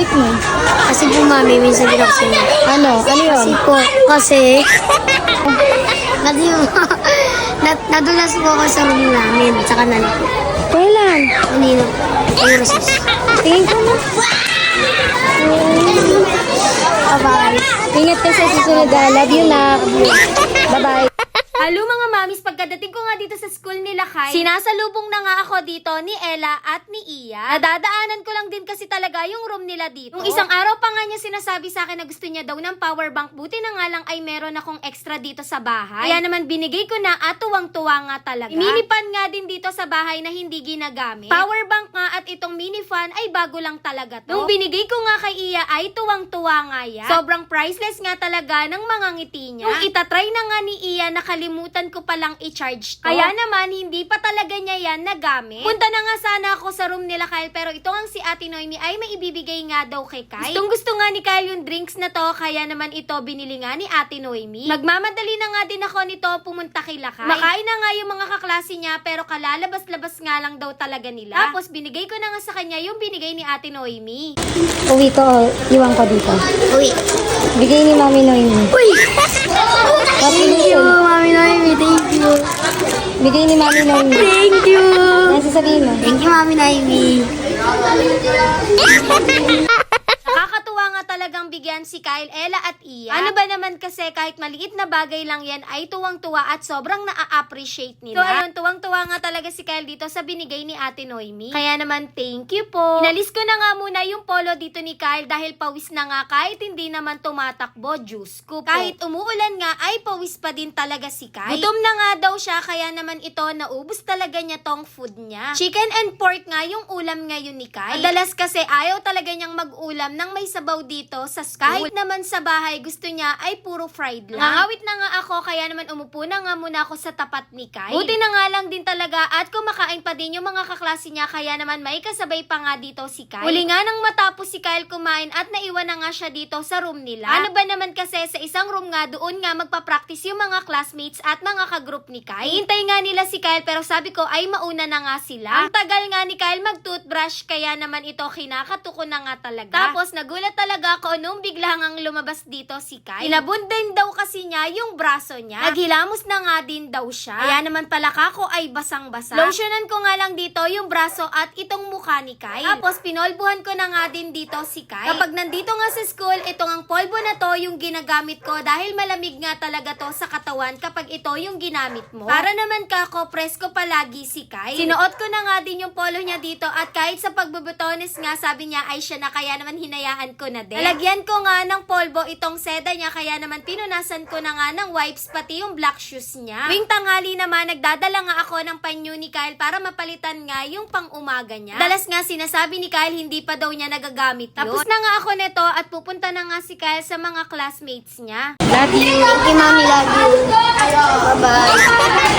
ginamit mo? Kasi po mami, minsan binuksan niya. Ano? Ano yun? Kasi po, kasi... kasi po, na, nadulas po ako sa room namin. Sa kanan po. Kailan? Kanino? Ay, recess. Tingin ko na. Bye-bye. Ingat ka sa susunod. ah. Love you na. Bye-bye. Halo mga mamis, pagkadating ko nga dito sa school nila Kai, sinasalubong na nga ako dito ni Ella at ni Iya. Nadadaanan ko lang din kasi talaga yung room nila dito. Nung isang araw pa nga niya sinasabi sa akin na gusto niya daw ng power bank, buti na nga lang ay meron akong extra dito sa bahay. Kaya naman binigay ko na at tuwang-tuwa nga talaga. Mini fan nga din dito sa bahay na hindi ginagamit. Power bank nga at itong mini fan ay bago lang talaga to. Nung binigay ko nga kay Iya ay tuwang-tuwa nga yan. Sobrang priceless nga talaga ng mga ngiti niya. Nung itatry na nga ni Iya, nakalimutan ko palang i-charge to. Kaya naman, hindi pa talaga niya yan nagamit. Punta na nga sana ako sa room nila Kyle, pero ito ang si Ate Noemi ay may ibibigay nga daw kay Kyle. Gustong gusto nga ni Kyle yung drinks na to, kaya naman ito binili nga ni Ate Noemi. Magmamadali na nga din ako nito pumunta kay Lakay. Makain na nga yung mga kaklase niya, pero kalalabas-labas nga lang daw talaga nila. Tapos binigay ko na nga sa kanya yung binigay ni Ate Noemi. Uwi ko. Iwan ko dito. Uy. Bigay ni Mami Noemi. Uy! Thank you, Mami Noemi. Thank you. Bigay ni Mami Noemi. Thank you. Ano sasabihin mo? Thank you, Mami Noemi. Bigyan si Kyle, Ella at Iya. Ano ba naman kasi kahit maliit na bagay lang yan ay tuwang-tuwa at sobrang na-appreciate nila. So ayun, tuwang-tuwa nga talaga si Kyle dito sa binigay ni Ate Noemi. Kaya naman, thank you po. Inalis ko na nga muna yung polo dito ni Kyle dahil pawis na nga kahit hindi naman tumatakbo, juice ko po. Kahit umuulan nga ay pawis pa din talaga si Kyle. Gutom na nga daw siya kaya naman ito naubos talaga niya tong food niya. Chicken and pork nga yung ulam ngayon ni Kyle. Madalas kasi ayaw talaga niyang mag-ulam ng may sabaw dito sa school. Kahit naman sa bahay gusto niya ay puro fried lang. Nangawit na nga ako kaya naman umupo na nga muna ako sa tapat ni Kyle. Buti na nga lang din talaga at kumakain pa din yung mga kaklase niya kaya naman may kasabay pa nga dito si Kyle. Uli nga nang matapos si Kyle kumain at naiwan na nga siya dito sa room nila. Ano ba naman kasi sa isang room nga doon nga magpa-practice yung mga classmates at mga kagroup ni Kyle. Hintay nga nila si Kyle pero sabi ko ay mauna na nga sila. Ang tagal nga ni Kyle mag-toothbrush kaya naman ito kinakatuko na nga talaga. Tapos nagulat talaga ako nung bigla ngang lumabas dito si Kyle. Inabund din daw kasi niya yung braso niya. Naghilamos na nga din daw siya. Kaya naman pala kako ay basang-basa. Lotionan ko nga lang dito yung braso at itong mukha ni Kyle. Tapos pinolbuhan ko na nga din dito si Kyle. Kapag nandito nga sa school, itong ang polvo na to yung ginagamit ko dahil malamig nga talaga to sa katawan kapag ito yung ginamit mo. Para naman kako, presko palagi si Kyle. Sinuot ko na nga din yung polo niya dito at kahit sa pagbubutones nga sabi niya ay siya na kaya naman hinayaan ko na din. Nalagyan ko nga ng polvo itong seda niya kaya naman pinunasan ko na nga ng wipes pati yung black shoes niya. Tuwing tanghali naman nagdadala nga ako ng panyo ni Kyle para mapalitan nga yung pang umaga niya. Dalas nga sinasabi ni Kyle hindi pa daw niya nagagamit yun. Tapos na nga ako nito at pupunta na nga si Kyle sa mga classmates niya. Love you. Thank you, Mami. Love you. Bye-bye.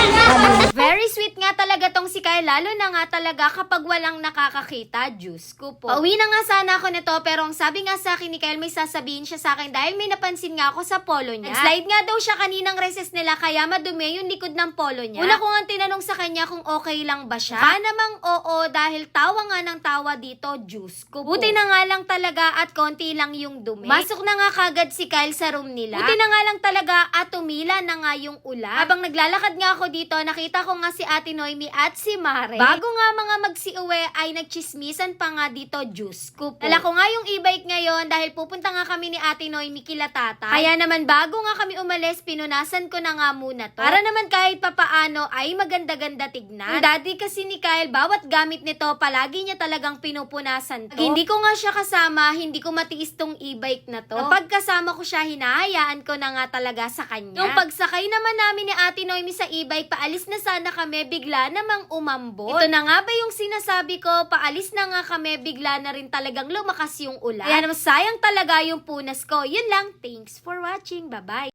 Very sweet nga talaga tong si Kyle, lalo na nga talaga kapag walang nakakakita, Diyos ko po. Pauwi na nga sana ako nito, pero ang sabi nga sa akin ni Kyle, may sasabihin siya sa akin dahil may napansin nga ako sa polo niya. Nag-slide nga daw siya kaninang recess nila, kaya madumi yung likod ng polo niya. Una ko nga tinanong sa kanya kung okay lang ba siya. Baka namang oo, dahil tawa nga ng tawa dito, Diyos ko po. Buti na nga lang talaga at konti lang yung dumi. Masok na nga kagad si Kyle sa room nila. Buti na nga lang talaga at tumila na nga yung ulan. Habang naglalakad nga ako dito, nakita ko nga si Ate Noemi at si Mare. Bago nga mga magsiuwi ay nagchismisan pa nga dito, Diyos ko po. Dala ko nga yung e-bike ngayon dahil pupunta nga kami ni Ate Noemi kila tata. Kaya naman bago nga kami umalis, pinunasan ko na nga muna to. Para naman kahit papaano ay maganda-ganda tignan. Ang daddy kasi ni Kyle, bawat gamit nito, palagi niya talagang pinupunasan to. Pag hindi ko nga siya kasama, hindi ko matiis tong e-bike na to. Kapag kasama ko siya, hinahayaan ko na nga talaga sa kanya. Nung pagsakay naman namin ni Ate Noemi sa e-bike, paalis na sana kami, bigla namang umambot. Ito na nga ba yung sinasabi ko, paalis na nga kami, bigla na rin talagang lumakas yung ulan. Kaya naman sayang talaga yung punas ko. Yun lang, thanks for watching, bye-bye.